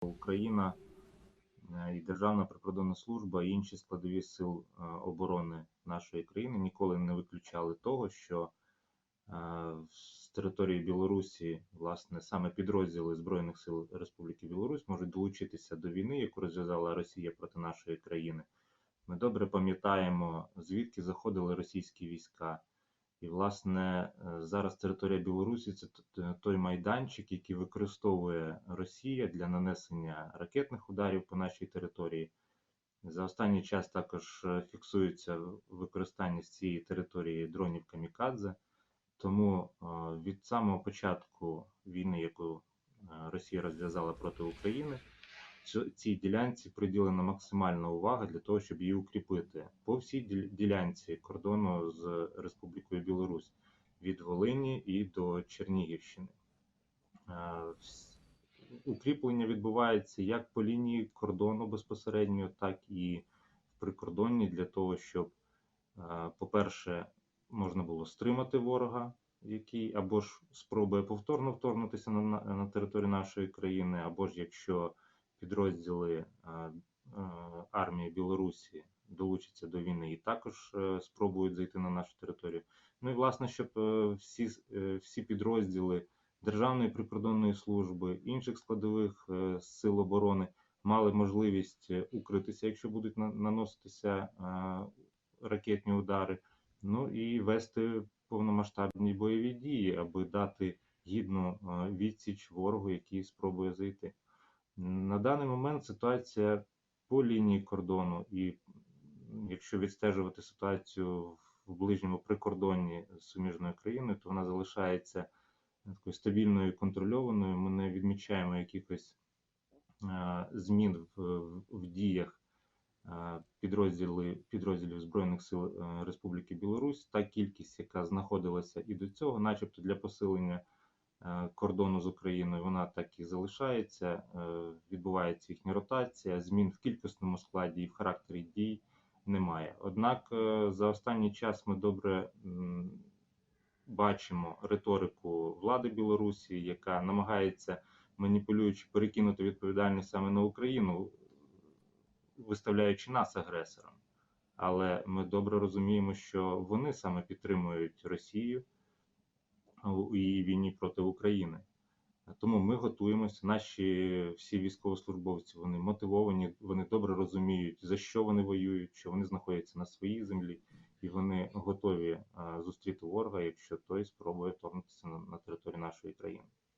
Україна е, і Державна прикордонна служба і інші складові сил е, оборони нашої країни ніколи не виключали того, що е, з території Білорусі, власне, саме підрозділи Збройних сил Республіки Білорусь можуть долучитися до війни, яку розв'язала Росія проти нашої країни. Ми добре пам'ятаємо, звідки заходили російські війська. І, власне, е, зараз територія Білорусі це той майданчик, який використовує Росія для нанесення ракетних ударів по нашій території. За останній час також е, фіксується використання з цієї території дронів камікадзе. Тому е, від самого початку війни, яку Росія розв'язала проти України, цій ділянці приділена максимальна увага для того, щоб її укріпити всій ділянці кордону з Республікою Білорусь від Волині і до Чернігівщини. Е, Укріплення відбувається як по лінії кордону безпосередньо, так і в прикордонні для того, щоб, е, по-перше, можна було стримати ворога, який або ж спробує повторно вторгнутися на, на, територію нашої країни, або ж якщо підрозділи е, армії Білорусі долучаться до війни і також е, спробують зайти на нашу територію. Ну і власне, щоб е, всі, е, всі підрозділи Державної прикордонної служби, інших складових сил оборони мали можливість укритися, якщо будуть наноситися ракетні удари, ну і вести повномасштабні бойові дії, аби дати гідну відсіч ворогу, який спробує зайти. На даний момент ситуація по лінії кордону, і якщо відстежувати ситуацію в ближньому прикордонні з суміжною країною, то вона залишається такою стабільною і контрольованою. Ми не відмічаємо якихось е, змін в, в, діях е, підрозділи, підрозділів Збройних сил е, Республіки Білорусь. Та кількість, яка знаходилася і до цього, начебто для посилення е, кордону з Україною, вона так і залишається. Е, Відбувається їхня ротація, змін в кількісному складі і в характері дій немає. Однак е, за останній час ми добре бачимо риторику влади Білорусі, яка намагається, маніпулюючи, перекинути відповідальність саме на Україну, виставляючи нас агресором. Але ми добре розуміємо, що вони саме підтримують Росію у її війні проти України. Тому ми готуємося. Наші всі військовослужбовці вони мотивовані, вони добре розуміють, за що вони воюють, що вони знаходяться на своїй землі, і вони готові зустріти ворога, якщо той спробує вторгнутися на, на територію нашої країни.